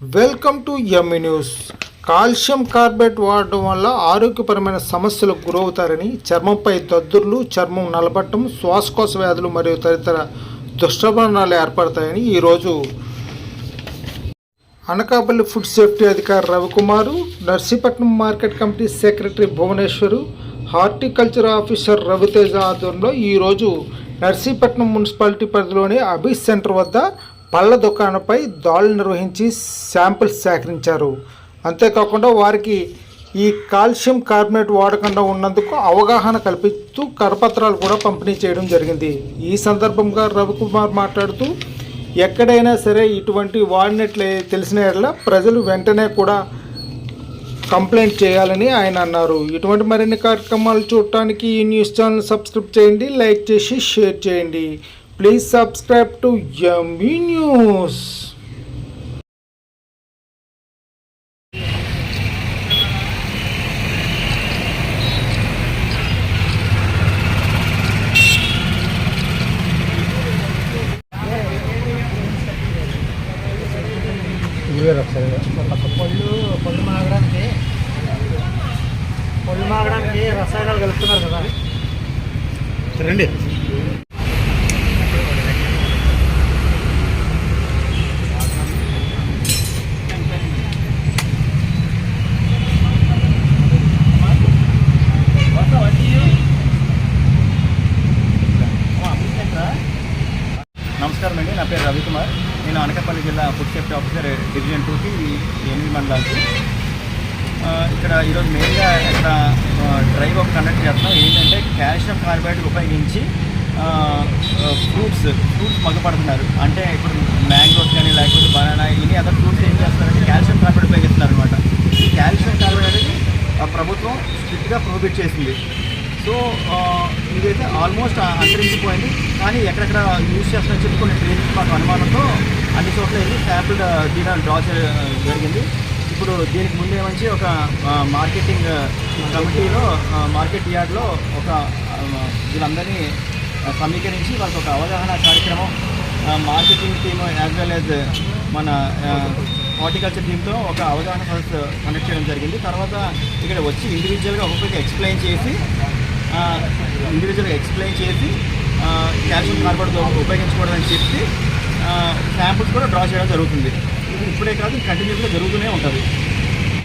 Welcome to Emmi news. Calcium carbide వాడడం వల్ల ఆరోగ్యపరమైన సమస్యలకు గురవుతారని చర్మంపై దద్దుర్లు చర్మం నలబట్టం శ్వాసకోశ వ్యాధులు మరియు తదితర దుష్టభరణాలు ఏర్పడతాయని ఈరోజు అనకాపల్లి ఫుడ్ సేఫ్టీ అధికారి Ravikumar Narsipatnam market committee secretary Bhuvaneswar horticulture officer Raviteja ఆధ్వర్యంలో ఈరోజు నర్సీపట్నం మున్సిపాలిటీ పరిధిలోని అబీస్ సెంటర్ వద్ద పళ్ళ దుకాణంపై దాడులు నిర్వహించి శాంపిల్స్ సేకరించారు. అంతేకాకుండా వారికి ఈ కాల్షియం కార్బోనేట్ వాడకుండా ఉన్నందుకు అవగాహన కల్పిస్తూ కరపత్రాలు కూడా పంపిణీ చేయడం జరిగింది. ఈ సందర్భంగా రవికుమార్ మాట్లాడుతూ ఎక్కడైనా సరే ఇటువంటి వాడినట్లే తెలిసిన ఎడల ప్రజలు వెంటనే కూడా కంప్లైంట్ చేయాలని ఆయన అన్నారు. ఇటువంటి మరిన్ని కార్యక్రమాలు చూడటానికి ఈ న్యూస్ ఛానల్ సబ్స్క్రైబ్ చేయండి లైక్ చేసి షేర్ చేయండి. Please subscribe to yummy news పళ్ళు పళ్ళు మాగడానికి పళ్ళు మాగడానికి రసాయనాలు కలుపుతున్నారు కదా. రండి నమస్కారం అండి. నా పేరు రవికుమార్. నేను అనకాపల్లి జిల్లా ఫుడ్ సేఫ్టీ ఆఫీసర్ డివిజన్ టూకి ఎనిమిది మండలాలకి. ఇక్కడ ఈరోజు మెయిన్గా ఇక్కడ డ్రైవ్ ఒక కండక్ట్ చేస్తాం ఏంటంటే కాల్షియం కార్బైడ్ ఉపయోగించి ఫ్రూట్స్ ఫ్రూట్స్ మగపడుతున్నారు. అంటే ఇప్పుడు మ్యాంగోస్ కానీ లేకపోతే బనానా ఇన్ని అదర్ ఫ్రూట్స్ ఏం చేస్తారంటే కాల్షియం కార్బైడ్ ఉపయోగిస్తున్నారు అనమాట ఈ కాల్షియం కార్బైడ్ అనేది ఆ, ప్రభుత్వం స్ట్రిక్ట్గా ప్రొహిబిట్ చేసింది. సో ఇదైతే ఆల్మోస్ట్ అంతరించిపోయింది. కానీ ఎక్కడెక్కడ యూజ్ చేస్తున్నా చెప్పి కొన్ని ట్రైన్స్ మాకు అనుమానంతో అన్ని చోట్ల వెళ్ళి శాంపుల్ తీయడం డ్రా చేయడం జరిగింది. ఇప్పుడు దీనికి ముందే మంచి ఒక మార్కెటింగ్ కమిటీలో మార్కెట్ యార్డ్లో ఒక వీళ్ళందరినీ సమీకరించి వాళ్ళకి ఒక అవగాహన కార్యక్రమం marketing team as well as మన హార్టికల్చర్ టీంతో ఒక అవగాహన సదస్సు కండక్ట్ చేయడం జరిగింది. తర్వాత ఇక్కడ వచ్చి ఇండివిజువల్గా ఒక్కొక్కరికి ఎక్స్ప్లెయిన్ చేసి ఇండివిజువల్గా ఎక్స్ప్లెయిన్ చేసి క్యాల్షియం కార్బోర్డ్ ఉపయోగించకూడదని చెప్పి శాంపుల్స్ కూడా డ్రా చేయడం జరుగుతుంది. ఇది ఇప్పుడే కాదు కంటిన్యూస్గా జరుగుతూనే ఉంటుంది.